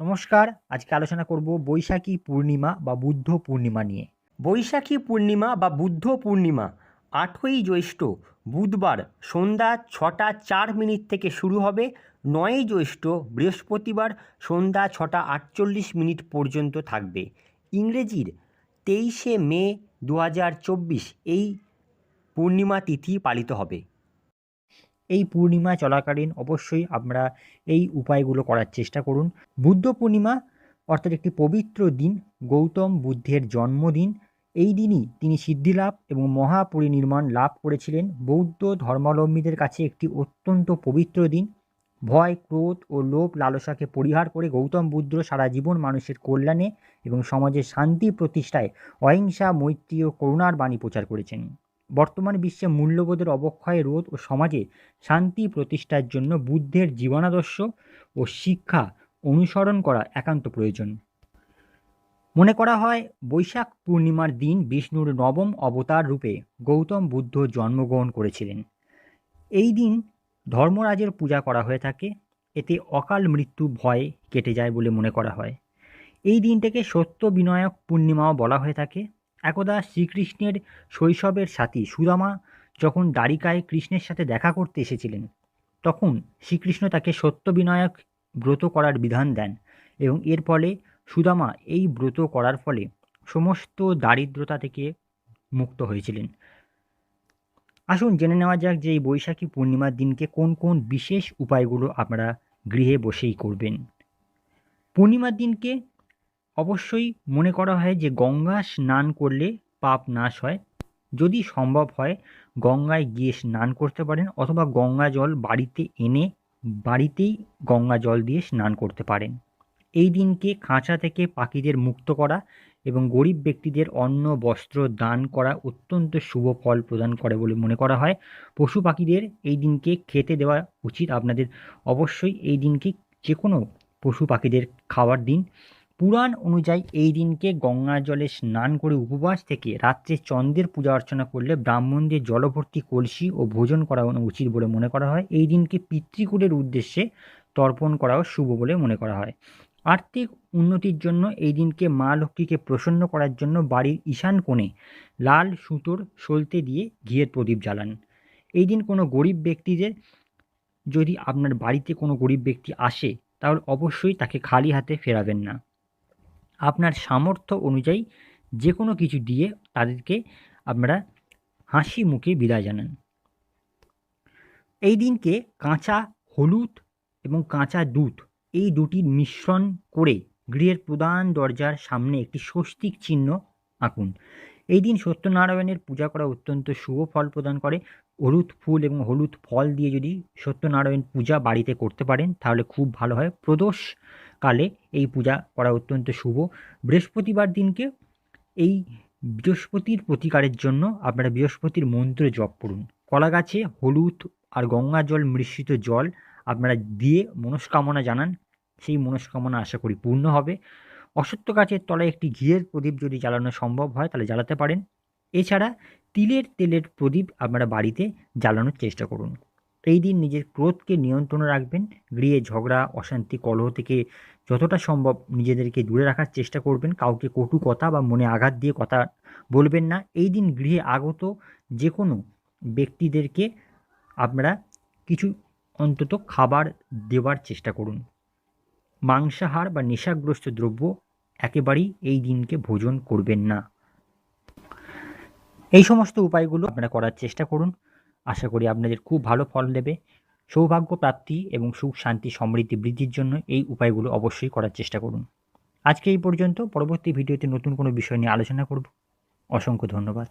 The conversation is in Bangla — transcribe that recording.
নমস্কার, আজকে আলোচনা করব বৈশাখী পূর্ণিমা বা বুদ্ধ পূর্ণিমা নিয়ে। বৈশাখী পূর্ণিমা বা বুদ্ধ পূর্ণিমা আটই জ্যৈষ্ঠ বুধবার সন্ধ্যা ছটা চার মিনিট থেকে শুরু হবে নয়ই জ্যৈষ্ঠ বৃহস্পতিবার সন্ধ্যা ছটা আটচল্লিশ মিনিট পর্যন্ত থাকবে। ইংরেজির তেইশে মে দু হাজার চব্বিশ এই পূর্ণিমা তিথি পালিত হবে। এই পূর্ণিমা চলাকালীন অবশ্যই আমরা এই উপায়গুলো করার চেষ্টা করুন। বুদ্ধ পূর্ণিমা অর্থাৎ একটি পবিত্র দিন, গৌতম বুদ্ধের জন্মদিন, এই দিনই তিনি সিদ্ধিলাভ এবং মহাপরিনির্মাণ লাভ করেছিলেন। বৌদ্ধ ধর্মাবলম্বীদের কাছে একটি অত্যন্ত পবিত্র দিন। ভয়, ক্রোধ ও লোভ লালসাকে পরিহার করে গৌতম বুদ্ধ সারা জীবন মানুষের কল্যাণে এবং সমাজের শান্তি প্রতিষ্ঠায় অহিংসা, মৈত্রী ও করুণার বাণী প্রচার করেছেন। বর্তমান বিশ্বে মূল্যবোধের অবক্ষয় রোধ ও সমাজে শান্তি প্রতিষ্ঠার জন্য বুদ্ধের জীবনাদর্শ ও শিক্ষা অনুসরণ করা একান্ত প্রয়োজন। মনে করা হয়, বৈশাখ পূর্ণিমার দিন বিষ্ণুর নবম অবতার রূপে গৌতম বুদ্ধ জন্মগ্রহণ করেছিলেন। এই দিন ধর্মরাজের পূজা করা হয়ে থাকে, এতে অকাল মৃত্যু ভয় কেটে যায় বলে মনে করা হয়। এই দিনটাকে সত্য বিনায়ক পূর্ণিমাও বলা হয়ে থাকে। একদা শ্রীকৃষ্ণের শৈশবের সাথী সুদামা যখন দ্বারিকায় কৃষ্ণের সাথে দেখা করতে এসেছিলেন, তখন শ্রীকৃষ্ণ তাকে সত্যবিনায়ক ব্রত করার বিধান দেন এবং এর ফলে সুদামা এই ব্রত করার ফলে সমস্ত দারিদ্রতা থেকে মুক্ত হয়েছিলেন। আসুন জেনে নেওয়া যাক যে এই বৈশাখী পূর্ণিমার দিনকে কোন কোন বিশেষ উপায়গুলো আপনারা গৃহে বসেই করবেন। পূর্ণিমার দিনকে অবশ্যই মনে করা হয় যে গঙ্গা স্নান করলে পাপ নাশ হয়। যদি সম্ভব হয়, গঙ্গায় গিয়ে স্নান করতে পারেন অথবা গঙ্গা জল বাড়িতে এনে বাড়িতেই গঙ্গা জল দিয়ে স্নান করতে পারেন। এই দিনকে খাঁচা থেকে পাখিদের মুক্ত করা এবং গরিব ব্যক্তিদের অন্ন, বস্ত্র দান করা অত্যন্ত শুভ ফল প্রদান করে বলে মনে করা হয়। পশু পাখিদের এই দিনকে খেতে দেওয়া উচিত। আপনাদের অবশ্যই এই দিনকে যে কোনো পশু পাখিদের খাওয়ার দিন পুরাণ অনুযায়ী এই দিনকে গঙ্গা জলে স্নান করে উপবাস থেকে রাত্রে চন্দ্রের পূজা অর্চনা করলে ব্রাহ্মণদের জলভর্তি কলসি ও ভোজন করা উচিত বলে মনে করা হয়। এই দিনকে পিতৃকুলের উদ্দেশ্যে তর্পণ করাও শুভ বলে মনে করা হয়। আর্থিক উন্নতির জন্য এই দিনকে মা লক্ষ্মীকে প্রসন্ন করার জন্য বাড়ির ঈশান কোণে লাল সুতোর সলতে দিয়ে ঘিয়ের প্রদীপ জ্বালান। এই দিন কোনো গরিব ব্যক্তিদের যদি আপনার বাড়িতে কোনো গরিব ব্যক্তি আসে, তাহলে অবশ্যই তাকে খালি হাতে ফেরাবেন না। আপনার সামর্থ্য অনুযায়ী যে কোনো কিছু দিয়ে তাদেরকে আপনারা হাসি মুখে বিদায় জানান। এই দিনকে কাঁচা হলুদ এবং কাঁচা দুধ এই দুটির মিশ্রণ করে গৃহের প্রধান দরজার সামনে একটি স্বস্তিক চিহ্ন আঁকুন। এই দিন সত্যনারায়ণের পূজা করা অত্যন্ত শুভ ফল প্রদান করে। হলুদ ফুল এবং হলুদ ফল দিয়ে যদি সত্যনারায়ণ পূজা বাড়িতে করতে পারেন, তাহলে খুব ভালো হয়। প্রদোষ কালে এই পূজা করা অত্যন্ত শুভ। বৃহস্পতিবার দিনকে এই বৃহস্পতির প্রতিকারের জন্য আপনারা বৃহস্পতির মন্ত্র জপ করুন। কলা গাছে হলুদ আর গঙ্গা জল মিশ্রিত জল আপনারা দিয়ে মনস্কামনা জানান। সেই মনস্কামনা আশা করি পূর্ণ হবে। অসত্য গাছের তলায় একটি ঘিয়ের প্রদীপ যদি জ্বালানো সম্ভব হয়, তাহলে জ্বালাতে পারেন। এছাড়া তিলের তেলের প্রদীপ আপনারা বাড়িতে জ্বালানোর চেষ্টা করুন। এই দিন নিজের ক্রোধকে নিয়ন্ত্রণে রাখবেন, গৃহে ঝগড়া, অশান্তি, কলহ থেকে যতটা সম্ভব নিজেদেরকে দূরে রাখার চেষ্টা করবেন, কাউকে কটু কথা বা মনে আঘাত দিয়ে কথা বলবেন না। এই দিন গৃহে আগত যে কোনো ব্যক্তিদেরকে আপনারা কিছু অন্তত খাবার দেওয়ার চেষ্টা করুন। মাংসাহার বা নেশাগ্রস্ত দ্রব্য একেবারেই এই দিনকে ভোজন করবেন না। এই সমস্ত উপায়গুলো আপনারা করার চেষ্টা করুন। আশা করি আপনাদের খুব ভালো ফল দেবে। সৌভাগ্য, প্রাপ্তি এবং সুখ, শান্তি, সমৃদ্ধি বৃদ্ধির জন্য এই উপায়গুলো অবশ্যই করার চেষ্টা করুন। আজকে এই পর্যন্ত। পরবর্তী ভিডিওতে নতুন কোনো বিষয় নিয়ে আলোচনা করব। অসংখ্য ধন্যবাদ।